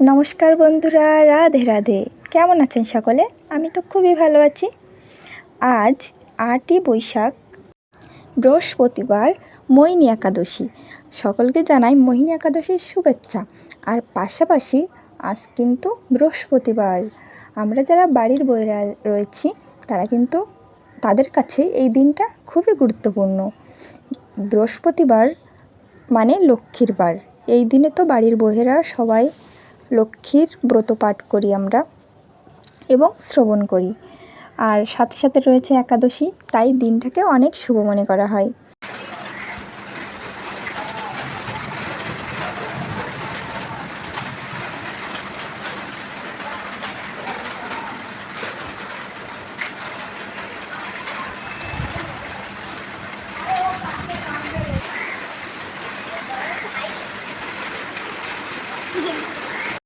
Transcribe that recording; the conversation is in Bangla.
নমস্কার বন্ধুরা, রাধে রাধে। কেমন আছেন সকলে? আমি তো খুবই ভালো আছি। আজ আটই বৈশাখ, বৃহস্পতিবার মোহিনী একাদশী। সকলকে জানাই মোহিনী একাদশীর শুভেচ্ছা। আর পাশাপাশি আজ কিন্তু বৃহস্পতিবার। আমরা যারা বাড়ির বইরা রয়েছি, তারা কিন্তু তাদের কাছে এই দিনটা খুবই গুরুত্বপূর্ণ। বৃহস্পতিবার মানে লক্ষ্মীর বার। এই দিনে তো বাড়ির বউয়েরা সবাই লক্ষ্মীর ব্রত পাঠ করি আমরা এবং শ্রবণ করি আর সাথে সাথে রয়েছে একাদশী, তাই দিনটাকে অনেক শুভ মনে করা হয় Yeah.